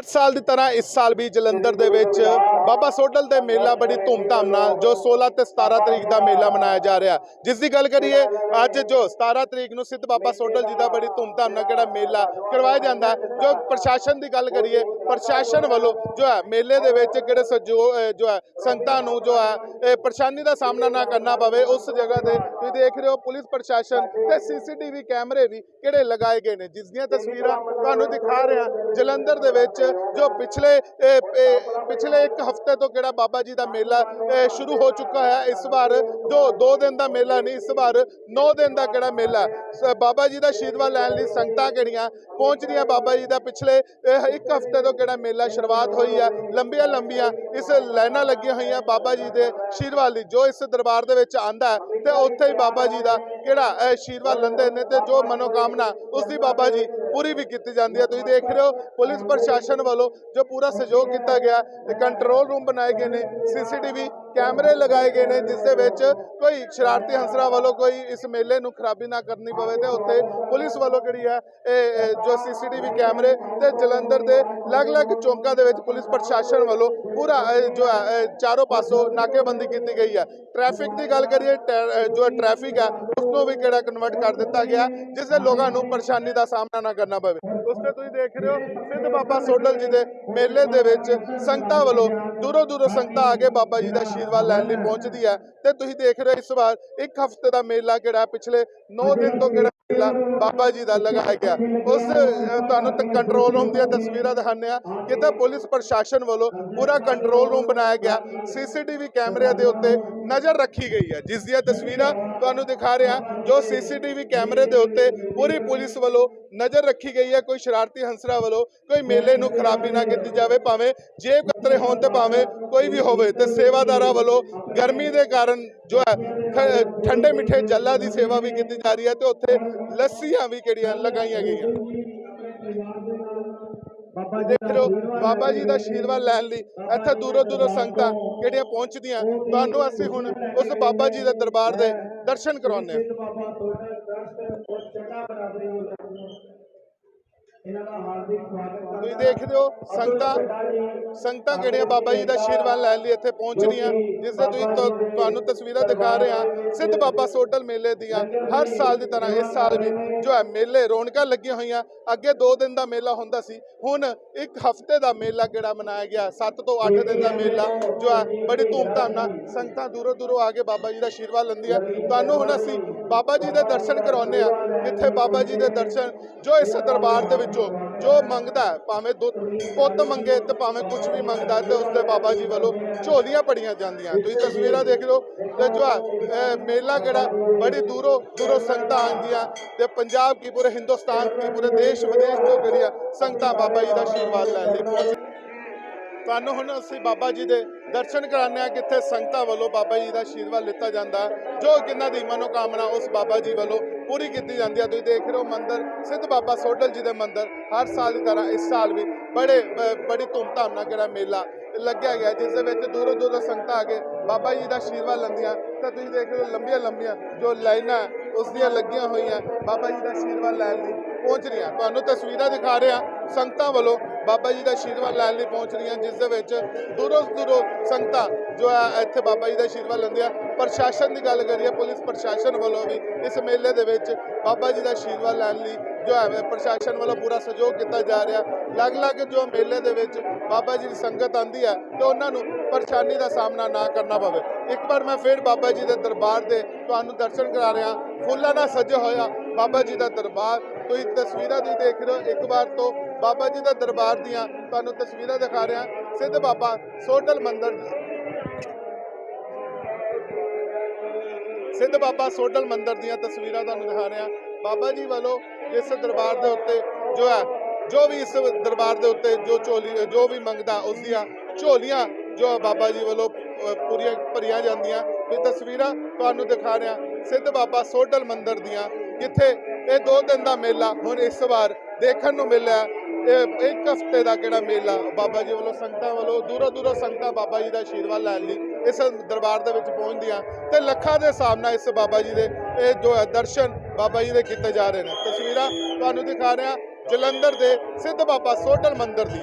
ਹਰ ਸਾਲ ਦੀ ਤਰ੍ਹਾਂ ਇਸ ਸਾਲ ਵੀ ਜਲੰਧਰ ਦੇ ਵਿੱਚ ਬਾਬਾ ਸੋਡਲ ਦੇ ਮੇਲਾ ਬੜੀ ਧੂਮਧਾਮ ਨਾਲ ਜੋ 16 ਤੇ 17 ਤਰੀਕ ਦਾ ਮੇਲਾ ਮਨਾਇਆ ਜਾ ਰਿਹਾ। ਜਿਸ ਦੀ ਗੱਲ ਕਰੀਏ, ਅੱਜ ਜੋ 17 ਤਰੀਕ ਨੂੰ ਸਿੱਧ ਬਾਬਾ ਸੋਡਲ ਜੀ ਦਾ ਬੜੀ ਧੂਮਧਾਮ ਨਾਲ ਕਿਹੜਾ ਮੇਲਾ ਕਰਵਾਇਆ ਜਾਂਦਾ ਹੈ, ਜੋ ਪ੍ਰਸ਼ਾਸਨ ਦੀ ਗੱਲ ਕਰੀਏ, ਪ੍ਰਸ਼ਾਸਨ ਵੱਲੋਂ ਜੋ ਹੈ ਮੇਲੇ ਦੇ ਵਿੱਚ ਕਿਹੜੇ ਸਹਿਯੋਗ ਜੋ ਹੈ ਸੰਗਤਾਂ ਨੂੰ ਜੋ ਹੈ ਪਰੇਸ਼ਾਨੀ ਦਾ ਸਾਹਮਣਾ ਨਾ ਕਰਨਾ ਪਵੇ, ਉਸ ਜਗ੍ਹਾ ਤੇ ਤੁਸੀਂ ਦੇਖ ਰਹੇ ਹੋ ਪੁਲਿਸ ਪ੍ਰਸ਼ਾਸਨ ਤੇ ਸੀਸੀਟੀਵੀ ਕੈਮਰੇ ਵੀ ਕਿਹੜੇ ਲਗਾਏ ਗਏ ਨੇ। ਜਿਸ ਦੀਆਂ ਤਸਵੀਰਾਂ ਤੁਹਾਨੂੰ ਦਿਖਾ ਰਿਹਾ ਜਲੰਧਰ ਦੇ ਵਿੱਚ ਜੋ ਪਿਛਲੇ ਪਿਛਲੇ ਇੱਕ ਹਫ਼ਤੇ ਤੋਂ ਕਿਹੜਾ ਬਾਬਾ ਜੀ ਦਾ ਮੇਲਾ ਸ਼ੁਰੂ ਹੋ ਚੁੱਕਾ ਹੈ, ਇਸ ਵਾਰ ਜੋ 2 ਦਿਨ ਦਾ ਮੇਲਾ ਨਹੀਂ, ਇਸ ਵਾਰ 9 ਦਿਨ ਦਾ ਕਿਹੜਾ ਮੇਲਾ। ਸ- ਬਾਬਾ ਜੀ ਦਾ ਸ਼ੀਰਵਾ ਲੈਣ ਲਈ ਸੰਗਤਾਂ ਕਿਹੜੀਆਂ ਪਹੁੰਚ ਰਹੀਆਂ ਬਾਬਾ ਜੀ ਦਾ ਪਿਛਲੇ ਇੱਕ ਹਫ਼ਤੇ ਤੋਂ ਕਿਹੜਾ ਮੇਲਾ ਸ਼ੁਰੂਆਤ ਹੋਈ ਹੈ, ਲੰਬੀਆਂ ਲੰਬੀਆਂ ਇਸ ਲਾਈਨਾਂ ਲੱਗੀਆਂ ਹੋਈਆਂ ਬਾਬਾ ਜੀ ਦੇ ਸ਼ੀਰਵਾਲ ਲਈ, ਜੋ ਇਸ ਦਰਬਾਰ ਦੇ ਵਿੱਚ ਆਂਦਾ ਤੇ ਉੱਥੇ ਹੀ ਬਾਬਾ ਜੀ ਦਾ ਕਿਹੜਾ ਆਸ਼ੀਰਵਾਦ ਲੈਂਦੇ ਨੇ ਤੇ ਜੋ ਮਨੋਕਾਮਨਾ ਉਸ ਦੀ ਬਾਬਾ ਜੀ ਪੂਰੀ ਵੀ ਕੀਤੀ ਜਾਂਦੀ ਹੈ। ਤੁਸੀਂ ਦੇਖ ਰਹੇ ਹੋ, ਪੁਲਿਸ ਪ੍ਰਸ਼ਾਸਨ ਵੱਲੋਂ ਜੋ ਪੂਰਾ ਸਹਿਯੋਗ ਕੀਤਾ ਗਿਆ ਤੇ ਕੰਟਰੋਲ ਰੂਮ ਬਣਾਏ ਗਏ ਨੇ, ਸੀਸੀਟੀਵੀ ਕੈਮਰੇ ਲਗਾਏ ਗਏ ਨੇ, ਜਿਸ ਦੇ ਵਿੱਚ ਕੋਈ ਸ਼ਰਾਰਤੀ ਹੰਸਰਾ ਵੱਲੋਂ ਕੋਈ ਇਸ ਮੇਲੇ ਨੂੰ ਖਰਾਬੀ ਨਾ ਕਰਨੀ ਪਵੇ ਤੇ ਉੱਥੇ ਪੁਲਿਸ ਵੱਲੋਂ ਜਿਹੜੀ ਹੈ, ਇਹ ਇਹ ਜੋ ਸੀਸੀਟੀਵੀ ਕੈਮਰੇ ਤੇ ਜਲੰਧਰ ਦੇ ਅਲੱਗ-ਅਲੱਗ ਚੌਂਕਾਂ ਦੇ ਵਿੱਚ ਪੁਲਿਸ ਪ੍ਰਸ਼ਾਸਨ ਵੱਲੋਂ ਪੂਰਾ ਜੋ ਹੈ ਚਾਰੋਂ ਪਾਸੋਂ ਨਾਕੇਬੰਦੀ ਕੀਤੀ ਗਈ ਹੈ। ਟ੍ਰੈਫਿਕ ਦੀ ਗੱਲ ਕਰੀਏ, ਟੈ- ਜੋ ਟ੍ਰੈਫਿਕ ਹੈ, ਉਸ ਨੂੰ ਵੀ ਕਿਹੜਾ ਕਨਵਰਟ ਕਰ ਦਿੱਤਾ ਗਿਆ, ਜਿਸ ਦੇ ਲੋਕਾਂ ਨੂੰ ਪਰੇਸ਼ਾਨੀ ਦਾ ਸਾਹਮਣਾ ਨਾ ਕਰਨਾ ਪਵੇ। ਉਸ ਤੇ ਤੁਸੀਂ ਦੇਖ ਰਹੇ ਹੋ, ਸਿੱਧ ਬਾਬਾ ਸੋਡਲ ਜੀ ਦੇ ਮੇਲੇ ਦੇ ਵਿੱਚ ਸੰਗਤਾਂ ਵੱਲੋਂ ਦੂਰੋਂ ਦੂਰੋਂ ਸੰਗਤਾਂ ਆ ਕੇ ਬਾਬਾ ਜੀ ਦਾ ਆਸ਼ੀਰਵਾਦ ਲੈਣ ਲਈ ਪਹੁੰਚਦੀ ਹੈ। ਤੇ ਤੁਸੀਂ ਦੇਖ ਰਹੇ ਹੋ ਇਸ ਵਾਰ ਇੱਕ ਹਫ਼ਤੇ ਦਾ ਮੇਲਾ ਕਿਹੜਾ ਪਿਛਲੇ 9 ਦਿਨ ਤੋਂ ਕਿਹੜਾ ਮੇਲਾ ਬਾਬਾ ਜੀ ਦਾ ਲਗਾਇਆ ਗਿਆ। ਉਸ ਤੁਹਾਨੂੰ ਤੱਕ ਕੰਟਰੋਲ ਰੂਮ ਦੀਆਂ ਤਸਵੀਰਾਂ ਦਿਖਾਉਂਦੇ ਆ ਕਿਤੇ ਪੁਲਿਸ ਪ੍ਰਸ਼ਾਸਨ ਵੱਲੋਂ ਪੂਰਾ ਕੰਟਰੋਲ ਰੂਮ ਬਣਾਇਆ ਗਿਆ। ਸੀਸੀਟੀਵੀ ਕੈਮਰਿਆਂ ਦੇ ਉੱਤੇ ਨਜ਼ਰ ਰੱਖੀ ਗਈ ਹੈ। ਜਿਸ ਦੀਆਂ ਤਸਵੀਰਾਂ ਤੁਹਾਨੂੰ ਦਿਖਾ ਰਿਹਾ, ਜੋ ਸੀਸੀਟੀਵੀ ਕੈਮਰੇ ਦੇ ਉੱਤੇ ਪੂਰੀ ਪੁਲਿਸ ਵੱਲੋਂ ਨਜ਼ਰ ਰੱਖੀ ਗਈ ਹੈ। ਕੋਈ ਸ਼ਰਾਰਤੀ ਹੰਸਰਾ ਵੱਲੋਂ ਕੋਈ ਮੇਲੇ ਨੂੰ ਖਰਾਬੀ ਨਾ ਕੀਤੀ ਜਾਵੇ। ਭਾਵੇਂ ਜੇਬ ਕਤਰੇ ਹੋਣ ਤੇ ਭਾਵੇਂ ਕੋਈ ਵੀ ਹੋਵੇ, ਤੇ ਸੇਵਾਦਾਰਾਂ ਵੱਲੋਂ ਗਰਮੀ ਦੇ ਕਾਰਨ ਜੋ ਹੈ, ਖ- ਠੰਡੇ ਮਿੱਠੇ ਜੱਲਾ ਦੀ ਸੇਵਾ ਵੀ ਕੀਤੀ ਜਾ ਰਹੀ ਹੈ ਤੇ ਉੱਥੇ ਲੱਸੀਆਂ ਵੀ ਕਿਹੜੀਆਂ ਲਗਾਈਆਂ ਗਈਆਂ। ਦੇਖ ਰਹੇ ਹੋ ਬਾਬਾ ਜੀ ਦਾ ਆਸ਼ੀਰਵਾਦ ਲੈਣ ਲਈ ਇੱਥੇ ਦੂਰੋਂ ਦੂਰੋਂ ਸੰਗਤਾਂ ਕਿਹੜੀਆਂ ਪਹੁੰਚਦੀਆਂ ਤੁਹਾਨੂੰ ਅਸੀਂ ਹੁਣ ਉਸ ਬਾਬਾ ਜੀ ਦੇ ਦਰਬਾਰ ਦੇ ਦਰਸ਼ਨ ਕਰਾਉਂਦੇ ਹਾਂ। ਤੁਸੀਂ ਦੇਖਦੇ ਹੋ ਸੰਗਤਾਂ ਸੰਗਤਾਂ ਕਿਹੜੀਆਂ ਬਾਬਾ ਜੀ ਦਾ ਆਸ਼ੀਰਵਾਦ ਲੈਣ ਲਈ ਇੱਥੇ ਪਹੁੰਚ ਰਹੀਆਂ ਜਿਸ ਦੇ ਤੁਸੀਂ ਤੁਹਾਨੂੰ ਤਸਵੀਰਾਂ ਦਿਖਾ ਰਹੇ ਹਾਂ। ਸਿੱਧ ਬਾਬਾ ਸੋਡਲ ਮੇਲੇ ਦੀਆਂ ਹਰ ਸਾਲ ਦੀ ਤਰ੍ਹਾਂ ਇਸ ਸਾਲ ਵੀ ਜੋ ਹੈ ਮੇਲੇ ਰੌਣਕਾਂ ਲੱਗੀਆਂ ਹੋਈਆਂ। ਅੱਗੇ 2 ਦਿਨ ਦਾ ਮੇਲਾ ਹੁੰਦਾ ਸੀ ਹੁਣ ਇੱਕ ਹਫ਼ਤੇ ਦਾ ਮੇਲਾ ਕਿਹੜਾ ਮਨਾਇਆ ਗਿਆ? 7 ਤੋਂ 8 ਦਿਨ ਦਾ ਮੇਲਾ ਜੋ ਹੈ ਬੜੀ ਧੂਮਧਾਮ ਨਾਲ ਸੰਗਤਾਂ ਦੂਰੋਂ ਦੂਰੋਂ ਆ ਕੇ ਬਾਬਾ ਜੀ ਦਾ ਆਸ਼ੀਰਵਾਦ ਲੈਂਦੀਆਂ। ਤੁਹਾਨੂੰ ਹੁਣ ਅਸੀਂ ਬਾਬਾ ਜੀ ਦੇ ਦਰਸ਼ਨ ਕਰਾਉਂਦੇ ਆ ਜਿੱਥੇ ਬਾਬਾ ਜੀ ਦੇ ਦਰਸ਼ਨ? ਜੋ ਇਸ ਦਰਬਾਰ ਦੇ ਵਿੱਚੋਂ ਜੋ ਮੰਗਦਾ ਭਾਵੇਂ ਦੁੱਧ ਪੁੱਤ ਮੰਗੇ ਤੇ ਭਾਵੇਂ ਕੁਝ ਵੀ ਮੰਗਦਾ ਹੈ ਤੇ ਉਸ ਦੇ ਬਾਬਾ ਜੀ ਵੱਲੋਂ ਝੋਲੀਆਂ ਪੜੀਆਂ ਜਾਂਦੀਆਂ। ਤੁਸੀਂ ਤਸਵੀਰਾਂ ਦੇਖ ਲਓ। ਤੇ ਜੋ ਹੈ, ਮੇਲਾ ਕਿਹੜਾ? ਬੜੀ ਦੂਰੋਂ ਦੂਰੋਂ ਸੰਗਤਾਂ ਆਉਂਦੀਆਂ ਤੇ ਪੰਜਾਬ ਕੀ ਪੂਰੇ ਹਿੰਦੁਸਤਾਨ ਕੀ ਪੂਰੇ ਦੇਸ਼ ਵਿਦੇਸ਼ ਤੋਂ ਜਿਹੜੀਆਂ ਸੰਗਤਾਂ ਬਾਬਾ ਜੀ ਦਾ ਆਸ਼ੀਰਵਾਦ ਲੈਣ ਲਈ ਪਹੁੰਚ ਤੁਹਾਨੂੰ ਹੁਣ ਅਸੀਂ ਬਾਬਾ ਜੀ ਦੇ ਦਰਸ਼ਨ ਕਰਾਉਂਦੇ ਆ ਕਿੱਥੇ ਸੰਗਤਾਂ ਵੱਲੋਂ ਬਾਬਾ ਜੀ ਦਾ ਆਸ਼ੀਰਵਾਦ ਲਿੱਤਾ ਜਾਂਦਾ। ਜੋ ਕਿੰਨਾਂ ਦੀ ਮਨੋਕਾਮਨਾ ਉਸ ਬਾਬਾ ਜੀ ਵੱਲੋਂ ਪੂਰੀ ਕੀਤੀ ਜਾਂਦੀ ਹੈ ਤੁਸੀਂ ਦੇਖ ਰਹੇ ਹੋ ਮੰਦਿਰ, ਸਿੱਧ ਬਾਬਾ ਸੋਡਲ ਜੀ ਦੇ ਮੰਦਿਰ, ਹਰ ਸਾਲ ਦੀ ਤਰ੍ਹਾਂ ਇਸ ਸਾਲ ਵੀ ਬੜੇ ਬ- ਬੜੀ ਧੂਮਧਾਮ ਨਾਲ ਜਿਹੜਾ ਮੇਲਾ ਲੱਗਿਆ ਗਿਆ ਜਿਸ ਦੇ ਵਿੱਚ ਦੂਰੋਂ ਦੂਰੋਂ ਸੰਗਤਾਂ ਆ ਕੇ ਬਾਬਾ ਜੀ ਦਾ ਆਸ਼ੀਰਵਾਦ ਲੈਂਦੀਆਂ। ਤਾਂ ਤੁਸੀਂ ਦੇਖ ਰਹੇ ਹੋ ਲੰਬੀਆਂ ਲੰਬੀਆਂ ਜੋ ਲਾਈਨਾਂ ਉਸ ਦੀਆਂ ਲੱਗੀਆਂ ਹੋਈਆਂ, ਬਾਬਾ ਜੀ ਦਾ ਆਸ਼ੀਰਵਾਦ ਲੈਣ ਲਈ ਪਹੁੰਚ ਰਹੀਆਂ। ਤੁਹਾਨੂੰ ਤਸਵੀਰਾਂ ਦਿਖਾ ਰਹੇ ਹਾਂ ਸੰਗਤਾਂ ਵੱਲੋਂ ਬਾਬਾ ਜੀ ਦਾ ਆਸ਼ੀਰਵਾਦ ਲੈਣ ਲਈ ਪਹੁੰਚ ਰਹੀਆਂ, ਜਿਸ ਦੇ ਵਿੱਚ ਦੂਰੋਂ ਦੂਰੋਂ ਸੰਗਤਾਂ ਜੋ ਹੈ ਇੱਥੇ ਬਾਬਾ ਜੀ ਦਾ ਆਸ਼ੀਰਵਾਦ ਲੈਂਦੇ ਆ। ਪ੍ਰਸ਼ਾਸਨ ਦੀ ਗੱਲ ਕਰੀਏ, ਪੁਲਿਸ ਪ੍ਰਸ਼ਾਸਨ ਵੱਲੋਂ ਵੀ ਇਸ ਮੇਲੇ ਦੇ ਵਿੱਚ ਬਾਬਾ ਜੀ ਦਾ ਆਸ਼ੀਰਵਾਦ ਲੈਣ ਲਈ ਜੋ ਹੈ ਪ੍ਰਸ਼ਾਸਨ ਵੱਲੋਂ ਪੂਰਾ ਸਹਿਯੋਗ ਕੀਤਾ ਜਾ ਰਿਹਾ। ਅਲੱਗ-ਅਲੱਗ ਜੋ ਮੇਲੇ ਦੇ ਵਿੱਚ ਬਾਬਾ ਜੀ ਦੀ ਸੰਗਤ ਆਂਦੀ ਹੈ ਤੇ ਉਹਨਾਂ ਨੂੰ ਪਰੇਸ਼ਾਨੀ ਦਾ ਸਾਹਮਣਾ ਨਾ ਕਰਨਾ ਪਵੇ। ਇੱਕ ਵਾਰ ਮੈਂ ਫਿਰ ਬਾਬਾ ਜੀ ਦੇ ਦਰਬਾਰ ਦੇ ਤੁਹਾਨੂੰ ਦਰਸ਼ਨ ਕਰਾ ਰਿਹਾ। ਫੁੱਲਾਂ ਨਾਲ ਸਜਿਆ ਹੋਇਆ ਬਾਬਾ ਜੀ ਦਾ ਦਰਬਾਰ। ਤੁਸੀਂ ਤਸਵੀਰਾਂ ਤੁਸੀਂ ਦੇਖ ਰਹੇ ਹੋ, ਇੱਕ ਵਾਰ ਤੋਂ ਬਾਬਾ ਜੀ ਦਾ ਦਰਬਾਰ ਦੀਆਂ ਤੁਹਾਨੂੰ ਤਸਵੀਰਾਂ ਦਿਖਾ ਰਿਹਾ। ਸਿੱਧ ਬਾਬਾ ਸੋਡਲ ਮੰਦਿਰ। ਸਿੱਧ ਬਾਬਾ ਸੋਡਲ ਮੰਦਿਰ ਦੀਆਂ ਤਸਵੀਰਾਂ ਤੁਹਾਨੂੰ ਦਿਖਾ ਰਿਹਾ। ਬਾਬਾ ਜੀ ਵੱਲੋਂ ਇਸ ਦਰਬਾਰ ਦੇ ਉੱਤੇ ਜੋ ਹੈ, ਜੋ ਵੀ ਇਸ ਦਰਬਾਰ ਦੇ ਉੱਤੇ ਜੋ ਝੋਲੀ, ਜੋ ਵੀ ਮੰਗਦਾ, ਉਸ ਦੀਆਂ ਝੋਲੀਆਂ ਜੋ ਬਾਬਾ ਜੀ ਵੱਲੋਂ ਪੂਰੀਆਂ ਭਰੀਆਂ ਜਾਂਦੀਆਂ। ਇਹ ਤਸਵੀਰਾਂ ਤੁਹਾਨੂੰ ਦਿਖਾ ਰਿਹਾ। ਸਿੱਧ ਬਾਬਾ ਸੋਡਲ ਮੰਦਿਰ ਦੀਆਂ। ਜਿੱਥੇ ਇਹ ਦੋ ਦਿਨ ਦਾ ਮੇਲਾ ਹੁਣ ਇਸ ਵਾਰ ਦੇਖਣ ਨੂੰ ਮਿਲਿਆ। ਇਹ ਇੱਕ ਹਫ਼ਤੇ ਦਾ ਕਿਹੜਾ ਮੇਲਾ? ਬਾਬਾ ਜੀ ਵੱਲੋਂ ਸੰਗਤਾਂ ਵੱਲੋਂ ਦੂਰੋਂ ਦੂਰੋਂ ਸੰਗਤਾਂ ਬਾਬਾ ਜੀ ਦਾ ਆਸ਼ੀਰਵਾਦ ਲੈਣ ਲਈ ਇਸ ਦਰਬਾਰ ਦੇ ਵਿੱਚ ਪਹੁੰਚਦੀਆਂ ਤੇ ਲੱਖਾਂ ਦੇ ਸਾਹਮਣੇ ਇਸ ਬਾਬਾ ਜੀ ਦੇ ਇਹ ਜੋ ਹੈ ਦਰਸ਼ਨ ਬਾਬਾ ਜੀ ਦੇ ਕੀਤੇ ਜਾ ਰਹੇ ਨੇ। ਤਸਵੀਰਾਂ ਤੁਹਾਨੂੰ ਦਿਖਾ ਰਿਹਾ ਜਲੰਧਰ ਦੇ ਸਿੱਧ ਬਾਬਾ ਸੋਢਲ ਮੰਦਿਰ ਦੀ।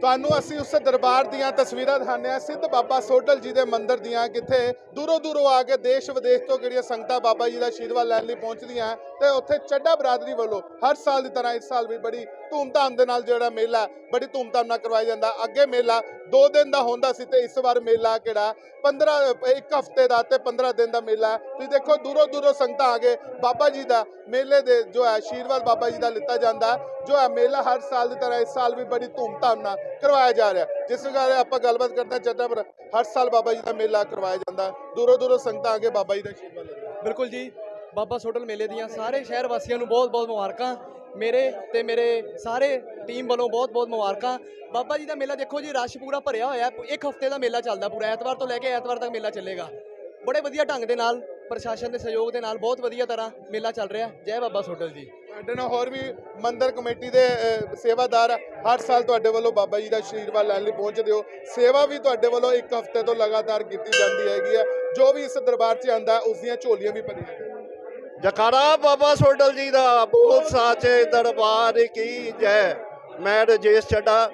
ਤੁਹਾਨੂੰ ਅਸੀਂ ਉਸ ਦਰਬਾਰ ਦੀਆਂ ਤਸਵੀਰਾਂ ਦਿਖਾਉਂਦੇ ਹਾਂ। ਸਿੱਧ ਬਾਬਾ ਸੋਢਲ ਜੀ ਦੇ ਮੰਦਿਰ ਦੀਆਂ, ਕਿੱਥੇ ਦੂਰੋਂ ਦੂਰੋਂ ਆ ਕੇ ਦੇਸ਼ ਵਿਦੇਸ਼ ਤੋਂ ਜਿਹੜੀਆਂ ਸੰਗਤਾਂ ਬਾਬਾ ਜੀ ਦਾ ਆਸ਼ੀਰਵਾਦ ਲੈਣ ਲਈ ਪਹੁੰਚਦੀਆਂ ਤੇ ਉੱਥੇ ਚੱਡਾ ਬਰਾਦਰੀ ਵੱਲੋਂ ਹਰ ਸਾਲ ਦੀ ਤਰ੍ਹਾਂ ਇਸ ਸਾਲ ਵੀ ਬੜੀ ਧੂਮਧਾਮ ਦੇ ਨਾਲ ਜਿਹੜਾ ਮੇਲਾ ਬੜੀ ਧੂਮਧਾਮ ਨਾਲ ਕਰਵਾਇਆ ਜਾਂਦਾ। ਅੱਗੇ ਮੇਲਾ 2 ਦਿਨ ਦਾ ਹੁੰਦਾ ਸੀ ਤੇ ਇਸ ਵਾਰ ਮੇਲਾ ਕਿਹੜਾ 15 ਇੱਕ ਹਫ਼ਤੇ ਦਾ ਤੇ 15 ਦਿਨ ਦਾ ਮੇਲਾ ਹੈ। ਤੁਸੀਂ ਦੇਖੋ, ਦੂਰੋਂ ਦੂਰੋਂ ਸੰਗਤਾਂ ਆ ਗਏ ਬਾਬਾ ਜੀ ਦਾ ਮੇਲੇ ਦੇ ਜੋ ਹੈ, ਆਸ਼ੀਰਵਾਦ ਬਾਬਾ ਜੀ ਦਾ ਲਿੱਤਾ ਜਾਂਦਾ ਜੋ ਹੈ, ਮੇਲਾ ਹਰ ਸਾਲ ਦੀ ਤਰ੍ਹਾਂ ਇਸ ਸਾਲ ਵੀ ਬੜੀ ਧੂਮਧਾਮ ਨਾਲ ਕਰਵਾਇਆ ਜਾ ਰਿਹਾ ਜਿਸ ਗੱਲ ਆਪਾਂ ਗੱਲਬਾਤ ਕਰਦੇ ਹਾਂ ਚੱਡਾ ਪਰ ਹਰ ਸਾਲ ਬਾਬਾ ਜੀ ਦਾ ਮੇਲਾ ਕਰਵਾਇਆ ਜਾਂਦਾ ਦੂਰੋਂ ਦੂਰੋਂ ਸੰਗਤਾਂ ਆ ਕੇ ਬਾਬਾ ਜੀ ਦਾ ਆਸ਼ੀਰਵਾਦ ਲੈਂਦੀਆਂ ਬਿਲਕੁਲ ਜੀ। ਬਾਬਾ ਸੋਡਲ ਮੇਲੇ ਦੀਆਂ ਸਾਰੇ ਸ਼ਹਿਰ ਵਾਸੀਆਂ ਨੂੰ ਬਹੁਤ-ਬਹੁਤ ਮੁਬਾਰਕਾਂ। ਮੇਰੇ ਤੇ ਮੇਰੇ ਸਾਰੇ ਟੀਮ ਵੱਲੋਂ ਬਹੁਤ-ਬਹੁਤ ਮੁਬਾਰਕਾਂ। ਬਾਬਾ ਜੀ ਦਾ ਮੇਲਾ ਦੇਖੋ ਜੀ, ਰਸ਼ ਪੂਰਾ ਭਰਿਆ ਹੋਇਆ। ਇੱਕ ਹਫ਼ਤੇ ਦਾ ਮੇਲਾ ਚੱਲਦਾ ਪੂਰਾ। ਐਤਵਾਰ ਤੋਂ ਲੈ ਕੇ ਐਤਵਾਰ ਤੱਕ ਮੇਲਾ ਚੱਲੇਗਾ। ਬੜੇ ਵਧੀਆ ਢੰਗ ਦੇ ਨਾਲ, ਪ੍ਰਸ਼ਾਸਨ ਦੇ ਸਹਿਯੋਗ ਦੇ ਨਾਲ ਬਹੁਤ ਵਧੀਆ ਤਰ੍ਹਾਂ ਮੇਲਾ ਚੱਲ ਰਿਹਾ। ਜੈ ਬਾਬਾ ਸੋਡਲ ਜੀ। ਸਾਡੇ ਨਾਲ ਹੋਰ ਵੀ ਮੰਦਰ ਕਮੇਟੀ ਦੇ ਸੇਵਾਦਾਰ ਹਰ ਸਾਲ ਤੁਹਾਡੇ ਵੱਲੋਂ ਬਾਬਾ ਜੀ ਦਾ ਆਸ਼ੀਰਵਾਦ ਲੈਣ ਲਈ ਪਹੁੰਚਦੇ ਹੋ। ਸੇਵਾ ਵੀ ਤੁਹਾਡੇ ਵੱਲੋਂ ਇੱਕ ਹਫ਼ਤੇ ਤੋਂ ਲਗਾਤਾਰ ਕੀਤੀ ਜਾਂਦੀ ਹੈਗੀ ਹੈ। ਜੋ ਵੀ ਇਸ ਦਰਬਾਰ 'ਚ ਆਂਦਾ ਉਸ ਦੀਆਂ ਝੋਲੀਆਂ ਵੀ ਭਰੀਆਂ ਜਕਾਰਾ ਬਾਬਾ ਸੋਡਲ ਜੀ ਦਾ ਬੋਲ ਸਾਚੇ ਦਰਬਾਰ ਕੀ ਜੈ। ਮੈਂ ਰਜੇਸ਼ ਚੱਡਾ,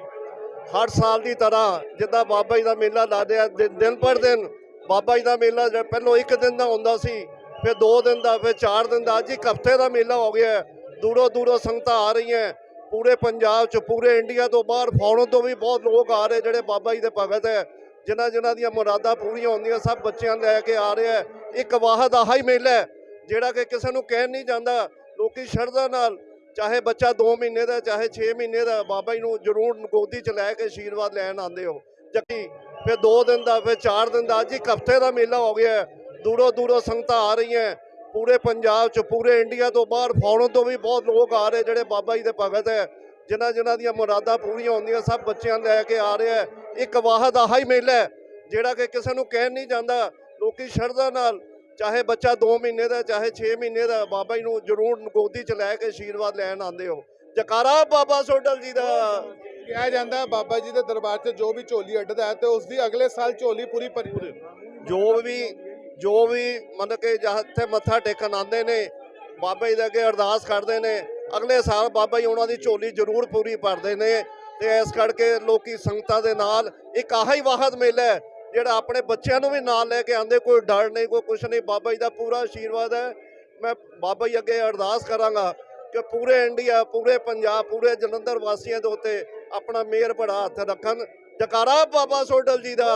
ਹਰ ਸਾਲ ਦੀ ਤਰ੍ਹਾਂ ਜਿੱਦਾਂ ਬਾਬਾ ਜੀ ਦਾ ਮੇਲਾ ਲਾਦੇ ਆ ਦਿਨ ਦਿਨ ਪਰ ਦਿਨ ਬਾਬਾ ਜੀ ਦਾ ਮੇਲਾ ਜਿਹੜਾ ਪਹਿਲਾਂ ਇੱਕ ਦਿਨ ਦਾ ਹੁੰਦਾ ਸੀ, ਫਿਰ ਦੋ ਦਿਨ ਦਾ, ਫਿਰ ਚਾਰ ਦਿਨ ਦਾ, ਅੱਜ ਇੱਕ ਹਫ਼ਤੇ ਦਾ ਮੇਲਾ ਹੋ ਗਿਆ। ਦੂਰੋਂ ਦੂਰੋਂ ਸੰਗਤਾਂ ਆ ਰਹੀਆਂ। ਪੂਰੇ ਪੰਜਾਬ ਚ, ਪੂਰੇ ਇੰਡੀਆ ਤੋਂ ਬਾਹਰ ਫੋਰਨ ਤੋਂ ਵੀ ਬਹੁਤ ਲੋਕ ਆ ਰਹੇ ਜਿਹੜੇ ਬਾਬਾ ਜੀ ਦੇ ਭਗਤ ਹੈ। ਜਿਨ੍ਹਾਂ ਜਿਨ੍ਹਾਂ ਦੀਆਂ ਮੁਰਾਦਾਂ ਪੂਰੀਆਂ ਹੁੰਦੀਆਂ, ਸਭ ਬੱਚਿਆਂ ਲੈ ਕੇ ਆ ਰਿਹਾ ਇੱਕ ਵਾਹਦ ਆਹਾ ਹੀ ਮੇਲਾ ਹੈ। ਜਿਹੜਾ ਕਿ ਕਿਸੇ ਨੂੰ ਕਹਿਣ ਨਹੀਂ ਜਾਂਦਾ, ਲੋਕੀ ਸ਼ਰਧਾ ਨਾਲ, ਚਾਹੇ ਬੱਚਾ 2 ਮਹੀਨੇ ਦਾ, ਚਾਹੇ 6 ਮਹੀਨੇ ਦਾ, ਬਾਬਾ ਜੀ ਨੂੰ ਜ਼ਰੂਰ ਗੋਦੀ 'ਚ ਲੈ ਕੇ ਆਸ਼ੀਰਵਾਦ ਲੈਣ ਆਉਂਦੇ ਹੋ। ਜੱਕੀ ਫਿਰ 2 ਦਿਨ ਦਾ, ਫਿਰ 4 ਦਿਨ ਦਾ, ਅੱਜ ਇੱਕ ਹਫ਼ਤੇ ਦਾ ਮੇਲਾ ਹੋ ਗਿਆ ਦੂਰੋਂ ਦੂਰੋਂ ਸੰਗਤਾਂ ਆ ਰਹੀਆਂ ਪੂਰੇ ਪੰਜਾਬ 'ਚ, ਪੂਰੇ ਇੰਡੀਆ ਤੋਂ ਬਾਹਰ, ਫੋਰਨ ਤੋਂ ਵੀ ਬਹੁਤ ਲੋਕ ਆ ਰਹੇ ਜਿਹੜੇ ਬਾਬਾ ਜੀ ਦੇ ਭਗਤ ਹੈ। ਜਿਨ੍ਹਾਂ ਜਿਨ੍ਹਾਂ ਦੀਆਂ ਮੁਰਾਦਾਂ ਪੂਰੀਆਂ ਹੁੰਦੀਆਂ, ਸਭ ਬੱਚਿਆਂ ਨੂੰ ਲੈ ਕੇ ਆ ਰਿਹਾ ਇੱਕ ਵਾਹਦ ਆਹਾ ਹੀ ਮੇਲਾ ਜਿਹੜਾ ਕਿ ਕਿਸੇ ਨੂੰ ਕਹਿਣ ਨਹੀਂ ਜਾਂਦਾ। ਲੋਕੀ ਸ਼ਰਧਾ ਨਾਲ ਚਾਹੇ ਬੱਚਾ 2 ਮਹੀਨੇ ਦਾ ਚਾਹੇ 6 ਮਹੀਨੇ ਦਾ ਬਾਬਾ ਜੀ ਨੂੰ ਜ਼ਰੂਰ ਗੋਦੀ 'ਚ ਲੈ ਕੇ ਆਸ਼ੀਰਵਾਦ ਲੈਣ ਆਉਂਦੇ ਹੋ। ਜਕਾਰਾ ਬਾਬਾ ਸੋਡਲ ਜੀ ਦਾ। ਕਿਹਾ ਜਾਂਦਾ ਬਾਬਾ ਜੀ ਦੇ ਦਰਬਾਰ 'ਚ ਜੋ ਵੀ ਝੋਲੀ ਅੱਡਦਾ ਹੈ ਤੇ ਉਸ ਦੀ ਅਗਲੇ ਸਾਲ ਝੋਲੀ ਪੂਰੀ ਭਰੀ ਜੋ ਵੀ ਜੋ ਵੀ ਮਤਲਬ ਕਿ ਜਿੱਥੇ ਮੱਥਾ ਟੇਕਣ ਆਉਂਦੇ ਨੇ ਬਾਬਾ ਜੀ ਦੇ ਅੱਗੇ ਅਰਦਾਸ ਕਰਦੇ ਨੇ ਅਗਲੇ ਸਾਲ ਬਾਬਾ ਜੀ ਉਹਨਾਂ ਦੀ ਝੋਲੀ ਜ਼ਰੂਰ ਪੂਰੀ ਭਰਦੇ ਨੇ ਤੇ ਇਸ ਕਰਕੇ ਲੋਕੀ ਸੰਗਤਾਂ ਦੇ ਨਾਲ ਇੱਕ ਆਹਾ ਵਾਹਦ ਮੇਲਾ ਹੈ ਜਿਹੜਾ ਆਪਣੇ ਬੱਚਿਆਂ ਨੂੰ ਵੀ ਨਾਲ ਲੈ ਕੇ ਆਉਂਦੇ, ਕੋਈ ਡਰ ਨਹੀਂ, ਕੋਈ ਕੁਛ ਨਹੀਂ। ਬਾਬਾ ਜੀ ਦਾ ਪੂਰਾ ਆਸ਼ੀਰਵਾਦ ਹੈ। ਮੈਂ ਬਾਬਾ ਜੀ ਅੱਗੇ ਅਰਦਾਸ ਕਰਾਂਗਾ ਕਿ ਪੂਰੇ ਇੰਡੀਆ, ਪੂਰੇ ਪੰਜਾਬ, ਪੂਰੇ ਜਲੰਧਰ ਵਾਸੀਆਂ ਦੇ ਉੱਤੇ ਆਪਣਾ ਮਿਹਰ ਬੜਾ ਹੱਥ ਰੱਖਣ। ਜਕਾਰਾ ਬਾਬਾ ਸੋਡਲ ਜੀ ਦਾ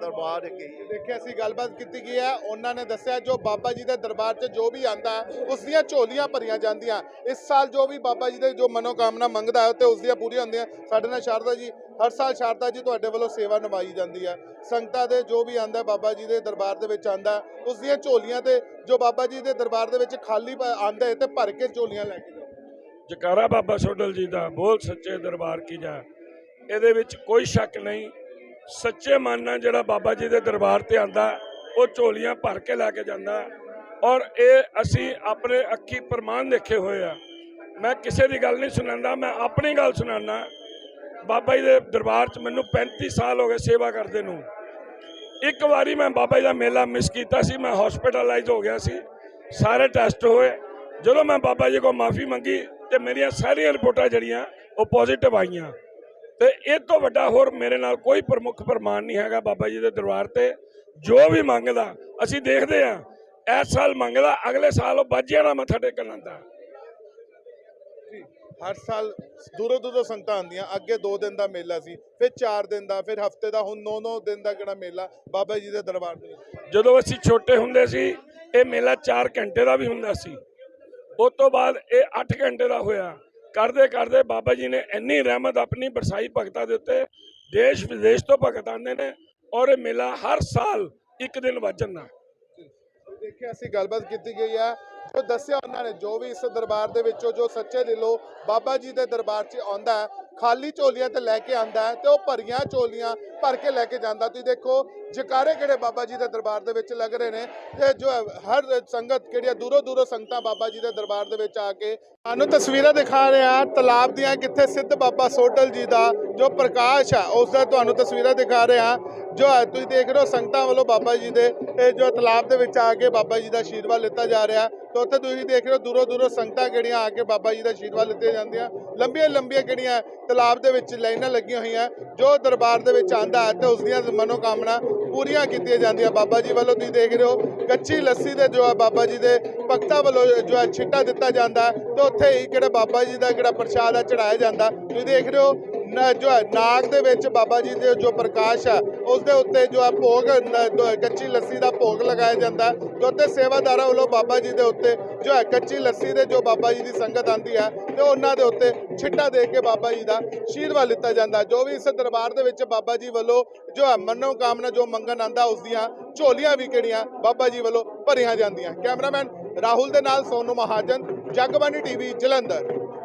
ਦਰਬਾਰ ਕੀ ਦੇਖਿਆ ਸੀ, ਗੱਲਬਾਤ ਕੀਤੀ ਗਈ ਹੈ। ਉਹਨਾਂ ਨੇ ਦੱਸਿਆ, ਜੋ ਬਾਬਾ ਜੀ ਦੇ ਦਰਬਾਰ 'ਚ ਜੋ ਵੀ ਆਂਦਾ ਉਸ ਦੀਆਂ ਝੋਲੀਆਂ ਭਰੀਆਂ ਜਾਂਦੀਆਂ। ਇਸ ਸਾਲ ਜੋ ਵੀ ਬਾਬਾ ਜੀ ਦੇ ਜੋ ਮਨੋਕਾਮਨਾ ਮੰਗਦਾ ਹੈ ਤੇ ਉਸ ਦੀਆਂ ਪੂਰੀਆਂ ਹੁੰਦੀਆਂ। ਸਾਡੇ ਨਾਲ ਸ਼ਾਰਦਾ ਜੀ ਹਰ ਸਾਲ ਸ਼ਾਰਦਾ ਜੀ ਤੁਹਾਡੇ ਵੱਲੋਂ ਸੇਵਾ ਨਿਭਾਈ ਜਾਂਦੀ ਹੈ। ਸੰਗਤਾਂ ਦੇ ਜੋ ਵੀ ਆਂਦਾ ਬਾਬਾ ਜੀ ਦੇ ਦਰਬਾਰ ਦੇ ਵਿੱਚ ਆਂਦਾ ਉਸ ਦੀਆਂ ਝੋਲੀਆਂ ਤੇ ਜੋ ਬਾਬਾ ਜੀ ਦੇ ਦਰਬਾਰ ਦੇ ਵਿੱਚ ਖਾਲੀ ਆਂਦਾ ਹੈ ਤੇ ਭਰ ਕੇ ਝੋਲੀਆਂ ਲੈ ਕੇ ਜਕਾਰਾ ਬਾਬਾ ਸੋਡਲ ਜੀ ਦਾ ਬੋਲ ਸੱਚੇ ਦਰਬਾਰ ਕੀ ਜਾ ਇਹਦੇ ਵਿੱਚ ਕੋਈ ਸ਼ੱਕ ਨਹੀਂ, ਸੱਚੇ ਮਨ ਨਾਲ ਜਿਹੜਾ ਬਾਬਾ ਜੀ ਦੇ ਦਰਬਾਰ ਤੇ ਆਂਦਾ ਉਹ ਝੋਲੀਆਂ ਭਰ ਕੇ ਲੈ ਕੇ ਜਾਂਦਾ ਔਰ ਇਹ ਅਸੀਂ ਆਪਣੇ ਅੱਖੀ ਪ੍ਰਮਾਣ ਦੇਖੇ ਹੋਏ ਆ। ਮੈਂ ਕਿਸੇ ਦੀ ਗੱਲ ਨਹੀਂ ਸੁਣਾਉਂਦਾ, ਮੈਂ ਆਪਣੀ ਗੱਲ ਸੁਣਾਉਣਾ ਬਾਬਾ ਜੀ ਦੇ ਦਰਬਾਰ 'ਚ ਮੈਨੂੰ 35 ਸਾਲ ਹੋ ਗਏ ਸੇਵਾ ਕਰਦੇ ਨੂੰ। ਇੱਕ ਵਾਰੀ ਮੈਂ ਬਾਬਾ ਜੀ ਦਾ ਮੇਲਾ ਮਿਸ ਕੀਤਾ ਸੀ, ਮੈਂ ਹਸਪੀਟਲਾਈਜ਼ ਹੋ ਗਿਆ ਸੀ। ਸਾਰੇ ਟੈਸਟ ਹੋਏ। ਜਦੋਂ ਮੈਂ ਬਾਬਾ ਜੀ ਕੋਲ ਮਾਫੀ ਮੰਗੀ ਤੇ ਮੇਰੀਆਂ ਸਾਰੀਆਂ ਰਿਪੋਰਟਾਂ ਜਿਹੜੀਆਂ, ਉਹ ਪੋਜ਼ਿਟਿਵ ਆਈਆਂ। ਤੇ ਇਹ ਤੋਂ ਵੱਡਾ ਹੋਰ ਮੇਰੇ ਨਾਲ ਕੋਈ ਪ੍ਰਮੁੱਖ ਪ੍ਰਮਾਣ ਨਹੀਂ ਹੈਗਾ ਬਾਬਾ ਜੀ ਦੇ ਦਰਬਾਰ ਤੇ। ਜੋ ਵੀ ਮੰਗਦਾ, ਅਸੀਂ ਦੇਖਦੇ ਆ ਇਸ ਸਾਲ ਮੰਗਦਾ, ਅਗਲੇ ਸਾਲ ਉਹ ਬਾਜੀਆਂ ਨਾਲ ਮੱਥਾ ਟੇਕਣ ਆਉਂਦਾ। ਹਰ ਸਾਲ ਦੂਰੋਂ ਦੂਰੋਂ ਸੰਗਤਾਂ ਆਉਂਦੀਆਂ। ਅੱਗੇ 2 ਦਿਨ ਦਾ ਮੇਲਾ ਸੀ ਫਿਰ 4 ਦਿਨ ਦਾ ਫਿਰ ਹਫ਼ਤੇ ਦਾ ਹੁਣ 9-9 ਦਿਨ ਦਾ ਕਿਹੜਾ ਮੇਲਾ ਬਾਬਾ ਜੀ ਦੇ ਦਰਬਾਰ ਦੇ ਜਦੋਂ ਅਸੀਂ ਛੋਟੇ ਹੁੰਦੇ ਸੀ ਇਹ ਮੇਲਾ 4 ਘੰਟੇ ਦਾ ਵੀ ਹੁੰਦਾ ਸੀ। ਉਸ ਤੋਂ ਬਾਅਦ ਇਹ 8 ਘੰਟੇ ਦਾ ਹੋਇਆ। ਕਰਦੇ ਕਰਦੇ ਬਾਬਾ ਜੀ ਨੇ ਇੰਨੀ ਰਹਿਮਤ ਆਪਣੀ ਬਰਸਾਈ ਭਗਤਾਂ ਦੇ ਉੱਤੇ ਦੇਸ਼ ਵਿਦੇਸ਼ ਤੋਂ ਭਗਤ ਆਉਂਦੇ ਨੇ ਔਰ ਇਹ ਮੇਲਾ ਹਰ ਸਾਲ ਇੱਕ ਦਿਨ ਵੱਧ ਜਾਂਦਾ ਦੇਖਿਆ ਅਸੀਂ ਗੱਲਬਾਤ ਕੀਤੀ ਗਈ ਹੈ ਜੋ ਦੱਸਿਆ ਉਹਨਾਂ ਨੇ ਜੋ ਵੀ ਇਸ ਦਰਬਾਰ ਦੇ ਵਿੱਚੋਂ ਜੋ ਸੱਚੇ ਦਿਲੋਂ ਬਾਬਾ ਜੀ ਦੇ ਦਰਬਾਰ 'ਚ ਆਉਂਦਾ ਹੈ ਖਾਲੀ ਝੋਲੀਆਂ ਤੇ ਲੈ ਕੇ ਆਂਦਾ ਹੈ ਤੇ ਉਹ ਭਰੀਆਂ ਝੋਲੀਆਂ ਭਰ ਕੇ ਲੈ ਕੇ ਜਾਂਦਾ। ਤੁਸੀਂ ਦੇਖੋ ਜਕਾਰੇ ਕਿਹੜੇ ਬਾਬਾ ਜੀ ਦੇ ਦਰਬਾਰ ਦੇ ਵਿੱਚ ਲੱਗ ਰਹੇ ਨੇ? ਤੇ ਜੋ ਹੈ, ਹਰ ਸੰਗਤ ਕਿਹੜੀਆਂ ਦੂਰੋਂ ਦੂਰੋਂ ਸੰਗਤਾਂ ਬਾਬਾ ਜੀ ਦੇ ਦਰਬਾਰ ਦੇ ਵਿੱਚ ਆ ਕੇ ਸਾਨੂੰ ਤਸਵੀਰਾਂ ਦਿਖਾ ਰਹੇ ਹਾਂ ਤਲਾਬ ਦੀਆਂ ਕਿੱਥੇ ਸਿੱਧ ਬਾਬਾ ਸੋਟਲ ਜੀ ਦਾ ਜੋ ਪ੍ਰਕਾਸ਼ ਹੈ ਉਸ ਦਾ ਤੁਹਾਨੂੰ ਤਸਵੀਰਾਂ ਦਿਖਾ ਰਹੇ ਹਾਂ ਜੋ ਹੈ ਤੁਸੀਂ ਦੇਖ ਰਹੇ ਹੋ ਸੰਗਤਾਂ ਵੱਲੋਂ ਬਾਬਾ ਜੀ ਦੇ ਇਹ ਜੋ ਤਲਾਬ ਦੇ ਵਿੱਚ ਆ ਕੇ ਬਾਬਾ ਜੀ ਦਾ ਆਸ਼ੀਰਵਾਦ ਲਿੱਤਾ ਜਾ ਰਿਹਾ। ਤੇ ਉੱਥੇ ਤੁਸੀਂ ਦੇਖ ਰਹੇ ਹੋ ਦੂਰੋਂ ਦੂਰੋਂ ਸੰਗਤਾਂ ਕਿਹੜੀਆਂ ਆ ਕੇ ਬਾਬਾ ਜੀ ਦਾ ਆਸ਼ੀਰਵਾਦ ਲਿੱਤੇ ਜਾਂਦੀਆਂ। ਲੰਬੀਆਂ ਲੰਬੀਆਂ ਕਿਹੜੀਆਂ ਤਲਾਬ ਦੇ ਵਿੱਚ ਲਾਈਨਾਂ ਲੱਗੀਆਂ ਹੋਈਆਂ, ਜੋ ਦਰਬਾਰ ਦੇ ਵਿੱਚ ਆਂਦਾ ਹੈ ਤੇ ਉਸ ਦੀਆਂ ਮਨੋਕਾਮਨਾ ਪੂਰੀਆਂ ਕੀਤੀਆਂ ਜਾਂਦੀਆਂ ਬਾਬਾ ਜੀ ਵੱਲੋਂ। ਤੁਸੀਂ ਦੇਖ ਰਹੇ ਹੋ ਕੱਚੀ ਲੱਸੀ ਦੇ ਜੋ ਹੈ ਬਾਬਾ ਜੀ ਦੇ ਭਗਤਾਂ ਵੱਲੋਂ ਜੋ ਹੈ ਛਿੱਟਾ ਦਿੱਤਾ ਜਾਂਦਾ ਹੈ ਤੇ ਉੱਥੇ ਹੀ ਕਿਹੜਾ ਬਾਬਾ ਜੀ ਦਾ ਕਿਹੜਾ ਪ੍ਰਸ਼ਾਦ ਆ ਚੜਾਇਆ ਜਾਂਦਾ। ਤੁਸੀਂ ਦੇਖ ਰਹੇ ਹੋ ਜੋ ਹੈ, ਨਾਗ ਦੇ ਵਿੱਚ ਬਾਬਾ ਜੀ ਦੇ ਜੋ ਪ੍ਰਕਾਸ਼ ਹੈ, ਉਸ ਦੇ ਉੱਤੇ ਜੋ ਹੈ ਭੋਗ ਕੱਚੀ ਲੱਸੀ ਦਾ ਭੋਗ ਲਗਾਇਆ ਜਾਂਦਾ ਹੈ। ਤੇ ਸੇਵਾਦਾਰਾਂ ਵੱਲੋਂ ਬਾਬਾ ਜੀ ਦੇ ਉੱਤੇ ਜੋ ਹੈ, ਕੱਚੀ ਲੱਸੀ ਦੇ ਜੋ ਬਾਬਾ ਜੀ ਦੀ ਸੰਗਤ ਆਂਦੀ ਹੈ, ਤੇ ਉਹਨਾਂ ਦੇ ਉੱਤੇ ਛਿੱਟਾ ਦੇ ਕੇ ਬਾਬਾ ਜੀ ਦਾ ਆਸ਼ੀਰਵਾਦ ਲਿੱਤਾ ਜਾਂਦਾ ਜੋ ਵੀ ਇਸ ਦਰਬਾਰ ਦੇ ਵਿੱਚ ਬਾਬਾ ਜੀ ਵੱਲੋਂ ਜੋ ਹੈ ਮਨੋ ਕਾਮਨਾ ਜੋ ਮੰਗਣ ਆਂਦਾ ਉਸ ਦੀਆਂ ਝੋਲੀਆਂ ਵੀ ਕਿਹੜੀਆਂ ਬਾਬਾ ਜੀ ਵੱਲੋਂ ਭਰੀਆਂ ਜਾਂਦੀਆਂ। ਕੈਮਰਾਮੈਨ ਰਾਹੁਲ ਦੇ ਨਾਲ ਸੋਨੂ ਮਹਾਜਨ ਜਗਬਾਨੀ ਟੀਵੀ, ਜਲੰਧਰ।